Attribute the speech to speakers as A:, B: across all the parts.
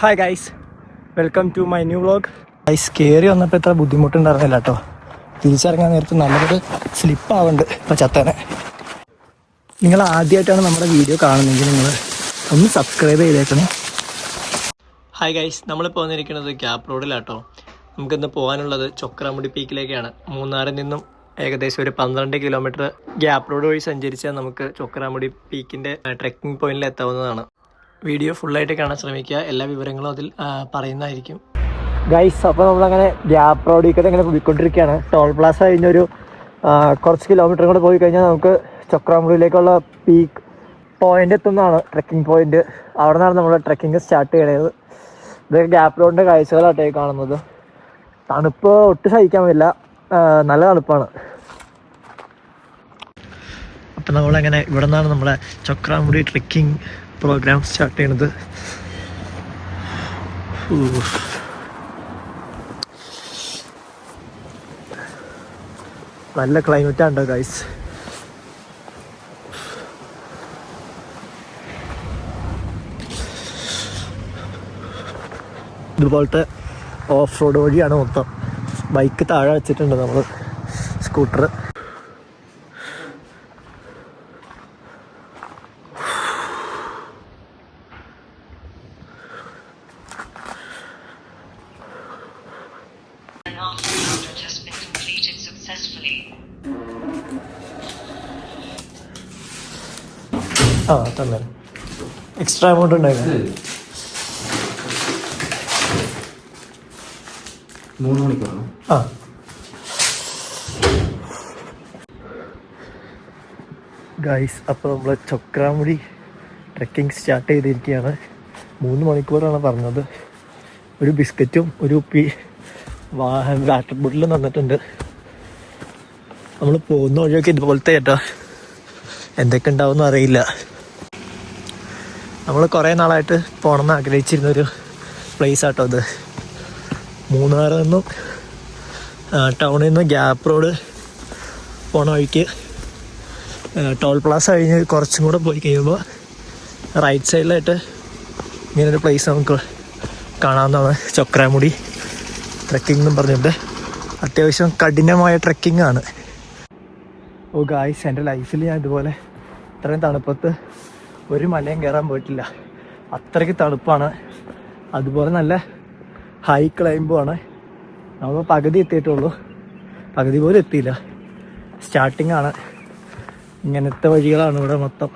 A: Hi guys welcome to my new vlog guys കയറി വന്നപ്പോൾ ഇത്ര ബുദ്ധിമുട്ടുണ്ടായിരുന്നില്ല കേട്ടോ തിരിച്ചിറങ്ങാൻ നേരത്ത് നല്ലൊരു സ്ലിപ്പ് ആവുന്നുണ്ട്. ഇപ്പം ചത്തനെ. നിങ്ങൾ ആദ്യമായിട്ടാണ് നമ്മുടെ വീഡിയോ കാണുന്നതെങ്കിൽ നിങ്ങൾ ഒന്ന് സബ്സ്ക്രൈബ് ചെയ്തേക്കണേ. ഹായ് ഗൈസ് നമ്മളിപ്പോൾ വന്നിരിക്കുന്നത് ഗ്യാപ് റോഡിലാട്ടോ നമുക്കിന്ന് പോകാനുള്ളത് ചൊക്രാമുടി പീക്കിലേക്കാണ്. മൂന്നാറിൽ നിന്നും ഏകദേശം ഒരു പന്ത്രണ്ട് കിലോമീറ്റർ ഗ്യാപ് റോഡ് വഴി സഞ്ചരിച്ചാൽ നമുക്ക് ചൊക്രാമുടി പീക്കിന്റെ ട്രെക്കിംഗ് പോയിന്റിൽ എത്താവുന്നതാണ്. വീഡിയോ ഫുള്ളായിട്ട് കാണാൻ ശ്രമിക്കുക. എല്ലാ വിവരങ്ങളും അതിൽ പറയുന്നതായിരിക്കും. ഗൈസ് അപ്പോൾ നമ്മളങ്ങനെ ഗ്യാപ് റോഡിൽ ഇങ്ങനെ പോയിക്കൊണ്ടിരിക്കുകയാണ്. ടോൾ പ്ലാസ കഴിഞ്ഞൊരു കുറച്ച് കിലോമീറ്റർ കൂടെ പോയി കഴിഞ്ഞാൽ നമുക്ക് ചക്രാമുളിയിലേക്കുള്ള പീക്ക് പോയിന്റ് എത്തുന്നതാണ്. ട്രെക്കിംഗ് പോയിന്റ് അവിടെ നിന്നാണ് നമ്മൾ ട്രെക്കിംഗ് സ്റ്റാർട്ട് ചെയ്യണത്. ഇതൊക്കെ ഗ്യാപ് റോഡിന്റെ കാഴ്ചകളാട്ടേ കാണുന്നത്. തണുപ്പ് ഒട്ടും സഹിക്കാൻ പറ്റില്ല. നല്ല തണുപ്പാണ്. അപ്പം നമ്മളങ്ങനെ ഇവിടെ നിന്നാണ് നമ്മുടെ ചക്രാമുടി ട്രെക്കിംഗ് പ്രോഗ്രാം സ്റ്റാർട്ട് ചെയ്യണത്. നല്ല ക്ലൈമറ്റ് ആണ് ഗൈസ് ഇതുപോലത്തെ ഓഫ് റോഡ് വഴിയാണ് മൊത്തം. ബൈക്ക് താഴെ വെച്ചിട്ടുണ്ട് നമ്മൾ സ്കൂട്ടർ ആ തന്നെ എക്സ്ട്രാ എമൗണ്ട് ഉണ്ടായിരുന്നു.
B: മൂന്ന് മണിക്കൂറാണ്?
A: ആ. ഗൈസ് അപ്പോൾ നമ്മൾ ചൊക്രാമുടി ട്രക്കിംഗ് സ്റ്റാർട്ട് ചെയ്തിരിക്കുകയാണ്. മൂന്ന് മണിക്കൂറാണ് പറഞ്ഞത്. ഒരു ബിസ്ക്കറ്റും ഒരു ഉപ്പി വാട്ടർ ബോട്ടിലും തന്നിട്ടുണ്ട്. നമ്മൾ പോകുന്ന വഴിയൊക്കെ ഇതുപോലത്തെ കേട്ടോ എന്തൊക്കെ ഉണ്ടാവും അറിയില്ല. നമ്മൾ കുറേ നാളായിട്ട് പോകണമെന്ന് ആഗ്രഹിച്ചിരുന്ന ഒരു പ്ലേസ് ആട്ടോ അത് മൂന്നാറിൽ നിന്നും ടൗണിൽ നിന്ന് ഗ്യാപ്പ് റോഡ് പോണ വഴിക്ക് ടോൾ പ്ലാസ കഴിഞ്ഞ് കുറച്ചും കൂടെ പോയി കഴിയുമ്പോൾ റൈറ്റ് സൈഡിലായിട്ട് ഇങ്ങനൊരു പ്ലേസ് നമുക്ക് കാണാവുന്നതാണ്. ചൊക്രാമുടി ട്രക്കിംഗ് എന്നും പറഞ്ഞിട്ട്. അത്യാവശ്യം കഠിനമായ ട്രക്കിംഗ് ആണ്. ഓ ഗായ്സ് എന്റെ ലൈഫിൽ ഞാൻ ഇതുപോലെ ഇത്രയും തണുപ്പത്ത് ഒരു മലയും കയറാൻ പോയിട്ടില്ല. അത്രയ്ക്ക് തണുപ്പാണ്. അതുപോലെ നല്ല ഹൈ ക്ലൈംബുമാണ് നമ്മൾ പകുതി എത്തിയിട്ടുള്ളൂ. പകുതി പോലും എത്തിയില്ല. സ്റ്റാർട്ടിംഗ് ആണ്. ഇങ്ങനത്തെ വഴികളാണ് ഇവിടെ മൊത്തം.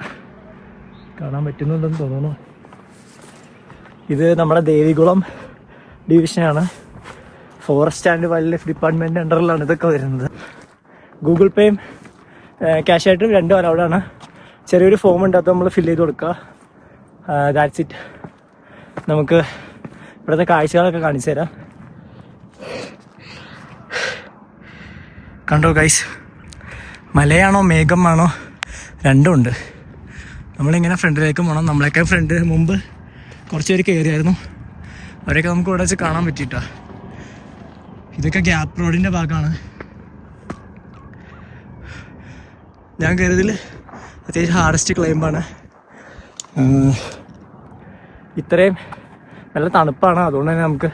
A: കാണാൻ പറ്റുന്നുണ്ടെന്ന് തോന്നുന്നു. ഇത് നമ്മുടെ ദേവികുളം ഡിവിഷനാണ് forest and wild life department അണ്ടറിലാണ് ഇതൊക്കെ വരുന്നത്. ഗൂഗിൾ പേയും ക്യാഷ് ആയിട്ടും രണ്ടും അലൗഡാണ് ചെറിയൊരു ഫോം ഉണ്ട് അത് നമ്മൾ ഫില്ല് ചെയ്ത് കൊടുക്കുക ദാറ്റ്സ് ഇറ്റ് നമുക്ക് ഇവിടുത്തെ കാഴ്ചകളൊക്കെ കാണിച്ചു തരാം. കണ്ടോ ഗൈസ് മലയാണോ മേഘമാണോ രണ്ടും ഉണ്ട്. നമ്മളിങ്ങനെ ഫ്രണ്ടിലേക്ക് പോകണം നമ്മളെയൊക്കെ ഫ്രണ്ട് മുമ്പ് കുറച്ച് പേര് കയറിയായിരുന്നു അവരെയൊക്കെ നമുക്ക് ഇവിടെ വെച്ച് കാണാൻ പറ്റിയിട്ടാ. ഇതൊക്കെ ഗ്യാപ്പ് റോഡിന്റെ ഭാഗമാണ് ഞാൻ കരുതിൽ അത്യാവശ്യം ഹാർഡസ്റ്റ് ക്ലൈമ്പാണ് ഇത്രയും നല്ല തണുപ്പാണ്. അതുകൊണ്ട് തന്നെ നമുക്ക്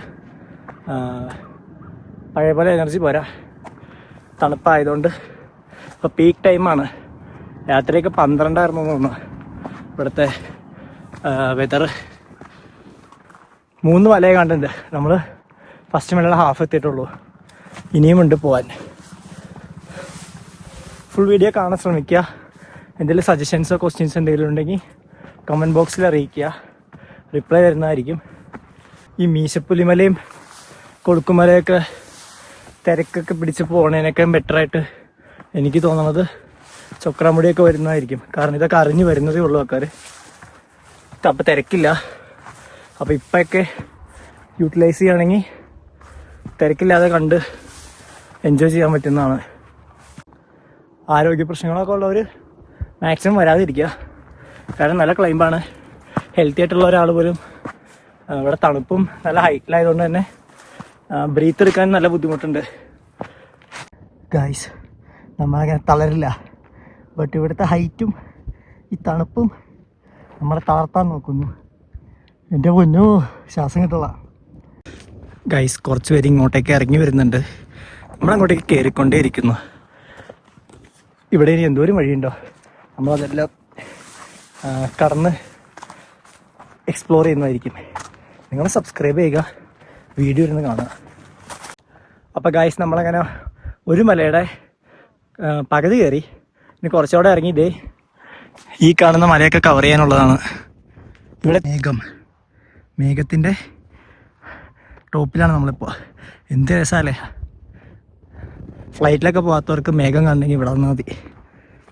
A: പഴയ പോലെ എനർജി പോരാ. തണുപ്പായതുകൊണ്ട് ഇപ്പോൾ പീക്ക് ടൈമാണ് രാത്രിയൊക്കെ പന്ത്രണ്ടായിരുന്നു തോന്നുന്നു. ഇവിടുത്തെ വെതർ മൂന്ന് വലയെ കണ്ടിട്ടുണ്ട്. നമ്മൾ ഫസ്റ്റ് മലയുടെ ഹാഫ് എത്തിയിട്ടുള്ളൂ. ഇനിയും ഉണ്ട് പോവാൻ. ഫുൾ വീഡിയോ കാണാൻ ശ്രമിക്കുക. എന്തെങ്കിലും സജഷൻസോ ക്വസ്റ്റ്യൻസോ എന്തെങ്കിലും ഉണ്ടെങ്കിൽ കമന്റ് ബോക്സിൽ അറിയിക്കുക. റിപ്ലൈ തരുന്നതായിരിക്കും. ഈ മീശപ്പുലിമലയും കൊളുക്കുമലയൊക്കെ തിരക്കൊക്കെ പിടിച്ച് പോണതിനൊക്കെ ബെറ്ററായിട്ട് എനിക്ക് തോന്നുന്നത് ചൊക്രാമുടിയൊക്കെ വരുന്നതായിരിക്കും. കാരണം ഇതൊക്കെ അറിഞ്ഞു വരുന്നതേ ഉള്ളൂ ആൾക്കാർ അപ്പം തിരക്കില്ല. അപ്പോൾ ഇപ്പോഴൊക്കെ യൂട്ടിലൈസ് ചെയ്യുകയാണെങ്കിൽ തിരക്കില്ലാതെ കണ്ട് എൻജോയ് ചെയ്യാൻ പറ്റുന്നതാണ്. ആരോഗ്യ പ്രശ്നങ്ങളൊക്കെ ഉള്ളവർ മാക്സിമം വരാതിരിക്കുക. കാരണം നല്ല ക്ലൈമ്പാണ് ഹെൽത്തി ആയിട്ടുള്ള ഒരാൾ പോലും ഇവിടെ തണുപ്പും നല്ല ഹൈറ്റിലായതുകൊണ്ട് തന്നെ ബ്രീത്ത് എടുക്കാൻ നല്ല ബുദ്ധിമുട്ടുണ്ട്. ഗായ്സ് നമ്മളങ്ങനെ തളരില്ല. ബട്ട് ഇവിടുത്തെ ഹൈറ്റും ഈ തണുപ്പും നമ്മളെ തളർത്താൻ നോക്കുന്നു. എന്റെ പൊന്നു ശ്വാസം കിട്ടുള്ള ഗൈസ് കുറച്ച് പേര് ഇങ്ങോട്ടേക്ക് ഇറങ്ങി വരുന്നുണ്ട്. നമ്മളങ്ങോട്ടേക്ക് കയറിക്കൊണ്ടേയിരിക്കുന്നു ഇവിടെ ഇനി എന്തോരം വഴിയുണ്ടോ? നമ്മളതെല്ലാം കടന്ന് എക്സ്പ്ലോർ ചെയ്യുന്നതായിരിക്കും. നിങ്ങൾ സബ്സ്ക്രൈബ് ചെയ്യുക വീഡിയോ ഇരുന്ന് കാണുക. അപ്പോൾ ഗായ്സ് നമ്മളങ്ങനെ ഒരു മലയുടെ പകുതി കയറി ഇനി കുറച്ചുകൂടെ ഇറങ്ങി ഈ കാണുന്ന മലയൊക്കെ കവർ ചെയ്യാനുള്ളതാണ്. ഇവിടെ മേഘം. മേഘത്തിന്റെ ടോപ്പിലാണ് നമ്മളിപ്പോൾ എന്ത് രസമല്ലേ ഫ്ലൈറ്റിലൊക്കെ പോകാത്തവർക്ക് മേഘം കണ്ടെങ്കിൽ ഇവിടെ വന്നാൽ മതി.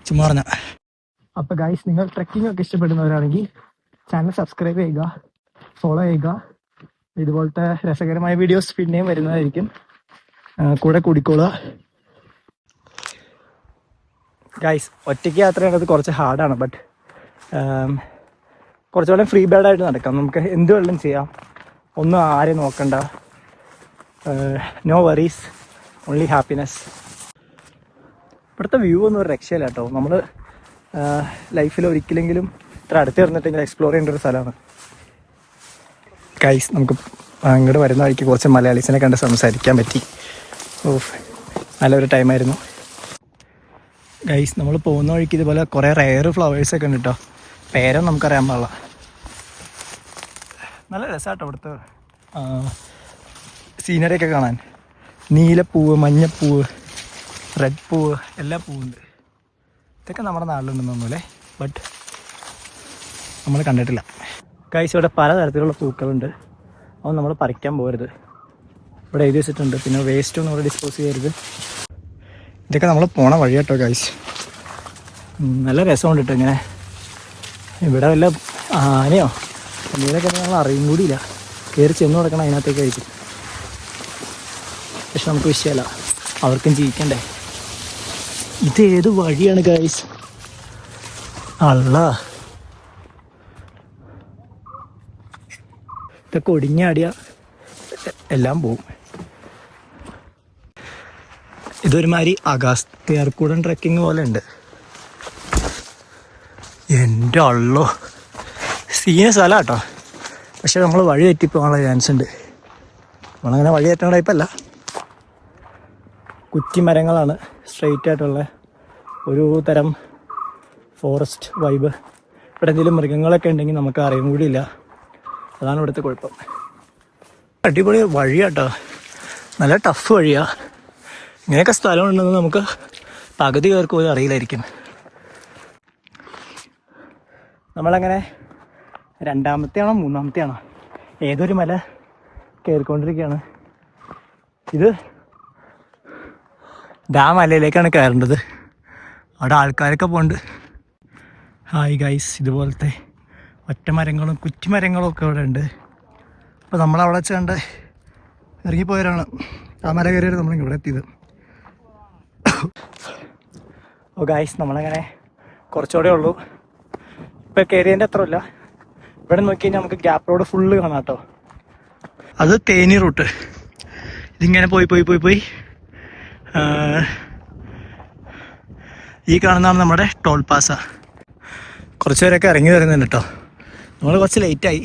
A: ചുമ്മാ അപ്പോൾ ഗൈസ് നിങ്ങൾ ട്രെക്കിംഗ് ഒക്കെ ഇഷ്ടപ്പെടുന്നവരാണെങ്കിൽ ചാനൽ സബ്സ്ക്രൈബ് ചെയ്യുക ഫോളോ ചെയ്യുക. ഇതുപോലത്തെ രസകരമായ വീഡിയോസ് പിന്നെയും വരുന്നതായിരിക്കും. കൂടെ കൂടിക്കോളുക. ഗൈസ് ഒറ്റയ്ക്ക് യാത്ര ചെയ്യുന്നത് കുറച്ച് ഹാർഡാണ് ബട്ട് കുറച്ചുകൂടെ ഫ്രീ ബേഡായിട്ട് നടക്കാം. നമുക്ക് എന്ത് വെള്ളം ചെയ്യാം. ഒന്നും ആരെയും നോക്കണ്ട. നോ വറീസ് ഓൺലി ഹാപ്പിനെസ് ഇവിടുത്തെ വ്യൂ ഒന്നും ഒരു രക്ഷയില്ല കേട്ടോ. നമ്മൾ ലൈഫിൽ ഒരിക്കലെങ്കിലും ഇത്ര അടുത്ത് ചേർന്നിട്ടെങ്കിലും എക്സ്പ്ലോർ ചെയ്യേണ്ട ഒരു സ്ഥലമാണ്. കൈസ് നമുക്ക് അങ്ങോട്ട് വരുന്ന വഴിക്ക് കുറച്ച് മലയാളീസിനെ കണ്ട് സംസാരിക്കാൻ പറ്റി. ഓ നല്ലൊരു ടൈമായിരുന്നു ഗൈസ് നമ്മൾ പോകുന്ന വഴിക്ക് ഇതുപോലെ കുറേ റയർ ഫ്ലവേഴ്സ് ഒക്കെ ഉണ്ട് കേട്ടോ പേരും നമുക്കറിയാൻ പാടില്ല. നല്ല രസമാട്ടോ സീനറി ഒക്കെ കാണാൻ. നീലപ്പൂവ് മഞ്ഞപ്പൂവ് റെഡ് പൂവ് എല്ലാ പൂവുണ്ട്. ഇതൊക്കെ നമ്മുടെ നാട്ടിലുണ്ടെന്ന് അല്ലേ ബട്ട് നമ്മൾ കണ്ടിട്ടില്ല. കൈസ് ഇവിടെ പലതരത്തിലുള്ള പൂക്കളുണ്ട്. അവ നമ്മൾ പറിക്കാൻ പോകരുത്. ഇവിടെ എഴുതി വെച്ചിട്ടുണ്ട്. പിന്നെ വേസ്റ്റ് ഒന്നും ഇവിടെ ഡിസ്പോസ് ചെയ്യരുത്. ഇതൊക്കെ നമ്മൾ പോണ വഴി കേട്ടോ കൈസ് നല്ല രസമുണ്ട് കേട്ടോ ഇങ്ങനെ. ഇവിടെ വല്ല ആനയോ എന്തെങ്കിലുമൊക്കെ നമ്മൾ അറിയും കൂടിയില്ല. കയറി ചെന്ന് കൊടുക്കണം അതിനകത്തേക്കായിരിക്കും. പക്ഷെ നമുക്ക് വിഷയമല്ല. അവർക്കും ജീവിക്കണ്ടേ? ഇത് ഏത് വഴിയാണ് ഗൈസ് അല്ല ഇതൊക്കെ ഒടിഞ്ഞാടിയ. എല്ലാം പോവും. ഇതൊരുമാതിരി അഗാസ്ത്യാർക്കൂടൻ ട്രെക്കിംഗ് പോലെ ഉണ്ട്. എന്റെ അള്ളോ. സീന സ്ഥലം കേട്ടോ പക്ഷെ നമ്മൾ വഴി തെറ്റിപ്പോകാനുള്ള ചാൻസ് ഉണ്ട്. നമ്മളങ്ങനെ വഴി തെറ്റണ ടൈപ്പല്ല കുറ്റിമരങ്ങളാണ്. സ്ട്രെയിറ്റ് ആയിട്ടുള്ള ഒരു തരം ഫോറസ്റ്റ് വൈബ് ഇവിടെ എന്തെങ്കിലും മൃഗങ്ങളൊക്കെ ഉണ്ടെങ്കിൽ നമുക്ക് അറിയും കൂടിയില്ല അതാണ് ഇവിടുത്തെ കുഴപ്പം. അടിപൊളി വഴിയാട്ടോ. നല്ല ടഫ് വഴിയാ. ഇങ്ങനെയൊക്കെ സ്ഥലമുണ്ടെന്ന് നമുക്ക് പകുതി പേർക്ക് പോലും അറിയില്ലായിരിക്കും. നമ്മളങ്ങനെ രണ്ടാമത്തെയാണോ മൂന്നാമത്തെയാണോ? ഏതൊരു മല കയറിക്കൊണ്ടിരിക്കുകയാണ്. ഇത് ദാ മലയിലേക്കാണ് കയറേണ്ടത്. അവിടെ ആൾക്കാരൊക്കെ പോകുന്നുണ്ട് ഹായ് ഗൈസ് ഇതുപോലത്തെ ഒറ്റ മരങ്ങളും കുറ്റിമരങ്ങളും ഒക്കെ ഇവിടെ ഉണ്ട്. അപ്പോൾ നമ്മളവിടെ ചെണ്ട് ഇറങ്ങിപ്പോയവരാണ്. ആ മല കയറിയത് നമ്മൾ ഇവിടെ എത്തിയത്. ഓ ഗൈസ് നമ്മളങ്ങനെ കുറച്ചുകൂടെ ഉള്ളൂ. ഇപ്പോൾ കയറിയതിന്റെ അത്ര ഇല്ല. ഇവിടെ നോക്കി കഴിഞ്ഞാൽ നമുക്ക് ഗ്യാപ്പ് റോഡ് ഫുള്ള് കാണാം കേട്ടോ. അത് തേനി റൂട്ട്. ഇതിങ്ങനെ പോയി പോയി പോയി പോയി. ആ, ഈ കാണുന്നതാണ് നമ്മുടെ ടോൾ പാസ. കുറച്ച് പേരൊക്കെ ഇറങ്ങി വരുന്നുണ്ട് കേട്ടോ നമ്മൾ കുറച്ച് ലേറ്റായി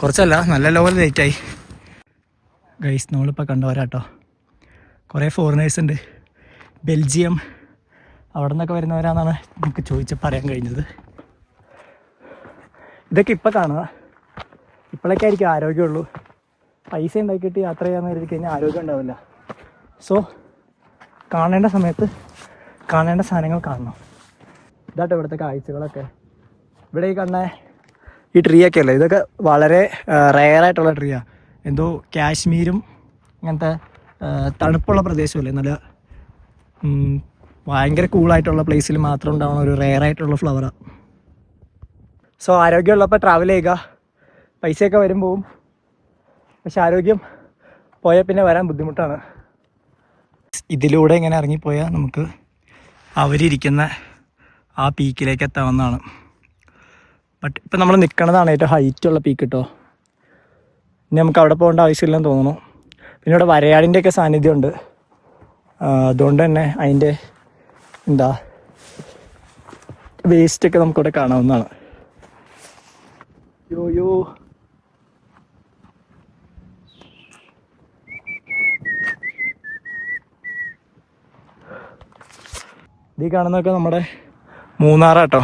A: കുറച്ചല്ല നല്ല ലെവൽ ലേറ്റായി ഗൈസ് നമ്മളിപ്പോൾ കണ്ടവരാട്ടോ കുറേ ഫോറിനേഴ്സ് ഉണ്ട്. ബെൽജിയം അവിടെ നിന്നൊക്കെ വരുന്നവരാണെന്നാണ് നമുക്ക് ചോദിച്ച് പറയാൻ കഴിഞ്ഞത്. ഇതൊക്കെ ഇപ്പം കാണുക ഇപ്പോഴൊക്കെ ആയിരിക്കും ആരോഗ്യമുള്ളൂ. പൈസ ഉണ്ടാക്കിയിട്ട് യാത്ര ചെയ്യാമെന്ന് കരുതി കഴിഞ്ഞാൽ ആരോഗ്യം ഉണ്ടാവില്ല. സോ കാണേണ്ട സമയത്ത് കാണേണ്ട സാധനങ്ങൾ കാണണം. ഇതാട്ടോ ഇവിടുത്തെ കാഴ്ചകളൊക്കെ. ഇവിടെ ഈ കണ്ണ ഈ ട്രീ ഒക്കെ അല്ലേ? ഇതൊക്കെ വളരെ റെയർ ആയിട്ടുള്ള ട്രീയാ എന്തോ കാശ്മീരും അങ്ങനത്തെ തണുപ്പുള്ള പ്രദേശമല്ലേ? നല്ല ഭയങ്കര കൂളായിട്ടുള്ള പ്ലേസിൽ മാത്രം ഉണ്ടാവുന്ന ഒരു റെയർ ആയിട്ടുള്ള ഫ്ലവറാണ് സോ ആരോഗ്യമുള്ളപ്പോൾ ട്രാവൽ ചെയ്യുക. പൈസയൊക്കെ വരും പക്ഷെ ആരോഗ്യം പോയാൽ പിന്നെ വരാൻ ബുദ്ധിമുട്ടാണ്. ഇതിലൂടെ ഇങ്ങനെ ഇറങ്ങിപ്പോയാൽ നമുക്ക് അവരിയ്ക്കുന്ന ആ പീക്കിലേക്ക് എത്താവുന്നതാണ്. ബട്ട് ഇപ്പം നമ്മൾ നിൽക്കണതാണ് ഏറ്റവും ഹൈറ്റുള്ള പീക്ക് കേട്ടോ ഇനി നമുക്ക് അവിടെ പോകേണ്ട ആവശ്യമില്ലെന്ന് തോന്നുന്നു. പിന്നെ ഇവിടെ വരയാടിന്റെ ഒക്കെ സാന്നിധ്യമുണ്ട് അതുകൊണ്ട് തന്നെ അതിന്റെ എന്താ വേസ്റ്റൊക്കെ നമുക്കിവിടെ കാണാവുന്നതാണ്. യോ യോ ഇത് കാണുന്നതൊക്കെ നമ്മുടെ മൂന്നാറാട്ടോ.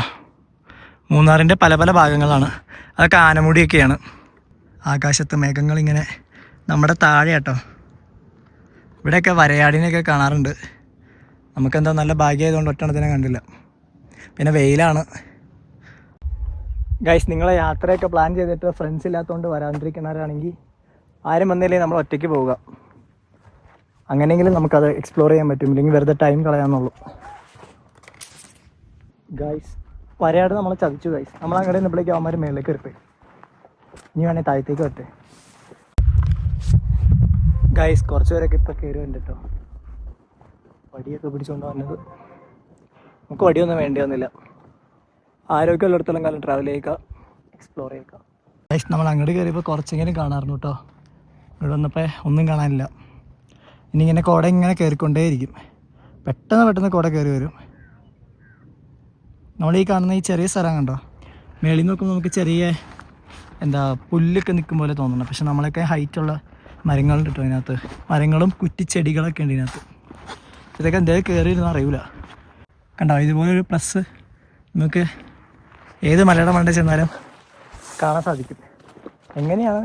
A: മൂന്നാറിന്റെ പല പല ഭാഗങ്ങളാണ്. അതൊക്കെ ആനമുടിയൊക്കെയാണ്. ആകാശത്ത് മേഘങ്ങളിങ്ങനെ നമ്മുടെ താഴെ കേട്ടോ ഇവിടെയൊക്കെ വരയാടിനെയൊക്കെ കാണാറുണ്ട്. നമുക്കെന്താ നല്ല ഭാഗ്യമായതുകൊണ്ട് ഒറ്റണത്തിനെ കണ്ടില്ല. പിന്നെ വെയിലാണ്. ഗൈസ് നിങ്ങളെ യാത്രയൊക്കെ പ്ലാൻ ചെയ്തിട്ട് ഫ്രണ്ട്സ് ഇല്ലാത്തതുകൊണ്ട് വരാണ്ടിരിക്കുന്നവരാണെങ്കിൽ ആരും വന്നില്ലെങ്കിൽ നമ്മൾ ഒറ്റയ്ക്ക് പോവുക. അങ്ങനെയെങ്കിലും നമുക്കത് എക്സ്പ്ലോർ ചെയ്യാൻ പറ്റും. ഇല്ലെങ്കിൽ വെറുതെ ടൈം കളയാന്നുള്ളൂ. ഗൈസ് വരയാട് നമ്മൾ ചതിച്ചു ഗൈസ് നമ്മൾ അങ്ങോട്ട് നിന്നപ്പോഴേക്ക് അവന്മാർ മേളിലേക്ക് കയറിപ്പോയി ഇനി വേണേൽ താഴത്തേക്ക് വരട്ടെ. ഗൈസ് കുറച്ച് പേരൊക്കെ ഇപ്പോൾ കയറി ഉണ്ട് കേട്ടോ വടിയൊക്കെ പിടിച്ചുകൊണ്ട് വന്നത്. നമുക്ക് വടിയൊന്നും വേണ്ടി വന്നില്ല. ആരോഗ്യമുള്ളിടത്തോളം കാലം ട്രാവൽ ചെയ്യുക എക്സ്പ്ലോർ ചെയ്യുക. ഗൈസ് നമ്മൾ അങ്ങോട്ട് കയറിയപ്പോൾ കുറച്ചെങ്കിലും കാണാറുണ്ട് കേട്ടോ. ഇവിടെ വന്നപ്പോൾ ഒന്നും കാണാനില്ല. ഇനി ഇങ്ങനെ കോട ഇങ്ങനെ കയറിക്കൊണ്ടേയിരിക്കും പെട്ടെന്ന് പെട്ടെന്ന് കോട കയറി വരും. നമ്മൾ ഈ കാണുന്ന ഈ ചെറിയ സ്ഥലം കണ്ടോ? മേളിൽ നോക്കുമ്പോൾ നമുക്ക് ചെറിയ എന്താ പുല്ലൊക്കെ നിൽക്കും പോലെ തോന്നണം പക്ഷെ നമ്മളൊക്കെ ഹൈറ്റുള്ള മരങ്ങളുണ്ട് കേട്ടോ അതിനകത്ത്. മരങ്ങളും കുറ്റിച്ചെടികളൊക്കെ ഉണ്ട് ഇതിനകത്ത്. ഇതൊക്കെ എന്തെങ്കിലും കയറിയിരുന്നോ അറിയില്ല കണ്ടോ ഇതുപോലൊരു പ്ലസ് നമുക്ക് ഏത് മലയുടെ മണ്ട ചെന്നാലും കാണാൻ സാധിക്കും. എങ്ങനെയാണ്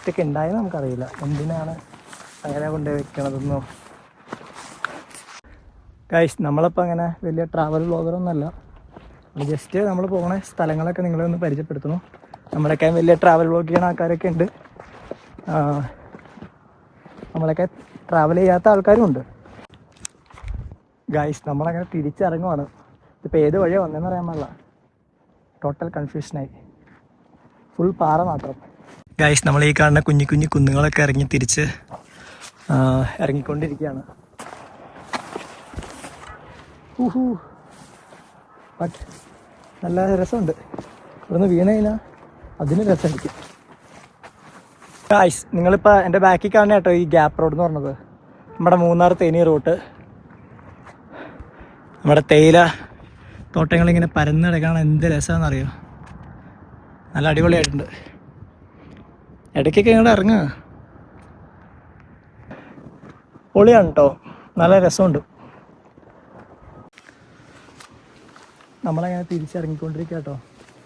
A: ഇതൊക്കെ ഉണ്ടായത് നമുക്കറിയില്ല. എന്തിനാണ് അങ്ങനെ കൊണ്ടുപോയി വെക്കണതെന്നോ? ഗൈസ് നമ്മളിപ്പോൾ അങ്ങനെ വലിയ ട്രാവൽ ബ്ലോഗറൊന്നുമല്ല ജസ്റ്റ് നമ്മൾ പോകുന്ന സ്ഥലങ്ങളൊക്കെ നിങ്ങളെ ഒന്ന് പരിചയപ്പെടുത്തുന്നു നമ്മളൊക്കെ വലിയ ട്രാവൽ വ്ലോഗ് ചെയ്യുന്ന ആൾക്കാരൊക്കെ ഉണ്ട്. നമ്മളൊക്കെ ട്രാവൽ ചെയ്യാത്ത ആൾക്കാരും ഉണ്ട്. ഗൈസ് നമ്മളങ്ങനെ തിരിച്ചിറങ്ങുവാണ്. ഇതിപ്പോൾ ഏത് വഴിയാണ് വന്നതെന്ന് അറിയാൻ പാടില്ല. ടോട്ടൽ കൺഫ്യൂഷനായി ഫുൾ പാറ മാത്രം. ഗൈസ് നമ്മൾ ഈ കാണുന്ന കുഞ്ഞു കുഞ്ഞു കുന്നുകളൊക്കെ ഇറങ്ങി തിരിച്ച് ഇറങ്ങിക്കൊണ്ടിരിക്കുകയാണ്. ഊഹു ബട്ട് നല്ല രസമുണ്ട്. ഇവിടുന്ന് വീണ് അതിന് രസമായിരിക്കും. കായ്സ് നിങ്ങളിപ്പോൾ എന്റെ ബാക്കിൽ കാണുന്ന കേട്ടോ ഈ ഗ്യാപ്പ് റോഡ് എന്ന് പറഞ്ഞത്. നമ്മുടെ മൂന്നാർ തേനി റൂട്ട് നമ്മുടെ തേയില തോട്ടങ്ങളിങ്ങനെ പരന്ന് കിടക്കാൻ എന്ത് രസമാണെന്നറിയോ നല്ല അടിപൊളിയായിട്ടുണ്ട്. ഇടയ്ക്കൊക്കെ ഇങ്ങോട്ട് ഇറങ്ങുക പൊളിയാണ് കേട്ടോ. നല്ല രസമുണ്ട്. നമ്മളങ്ങനെ തിരിച്ചിറങ്ങിക്കൊണ്ടിരിക്കുക കേട്ടോ.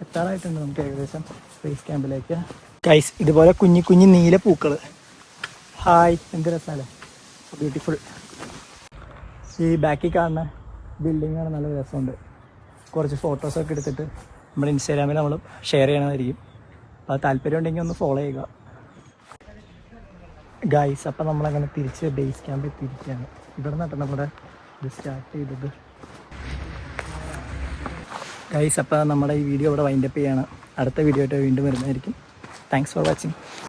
A: എത്താറായിട്ടുണ്ട് നമുക്ക് ഏകദേശം സ്പേസ് ക്യാമ്പിലേക്ക് കൈസ് ഇതുപോലെ കുഞ്ഞു കുഞ്ഞു നീല പൂക്കൾ ഹായ് എന്ത് രസമല്ലേ ബ്യൂട്ടിഫുൾ ഈ ബാക്കിൽ കാണുന്ന ബിൽഡിങ്ങാണ് നല്ല രസമുണ്ട്. കുറച്ച് ഫോട്ടോസൊക്കെ എടുത്തിട്ട് നമ്മൾ ഇൻസ്റ്റാഗ്രാമിൽ നമ്മൾ ഷെയർ ചെയ്യണമായിരിക്കും അപ്പോൾ താല്പര്യം ഉണ്ടെങ്കിൽ ഒന്ന് ഫോളോ ചെയ്യുക. ഗൈസ് അപ്പം നമ്മളങ്ങനെ തിരിച്ച് ബേസ് ക്യാമ്പിൽ തിരിക്കുകയാണ് ഇവിടെ നിന്നിട്ട് നമ്മുടെ ഇത് സ്റ്റാർട്ട് ചെയ്തത്. ഗൈസ് അപ്പോൾ നമ്മുടെ ഈ വീഡിയോ ഇവിടെ വൈൻഡപ്പ് ചെയ്യാണ്. അടുത്ത വീഡിയോ ആയിട്ട് വീണ്ടും വരുന്നതായിരിക്കും. Thanks for watching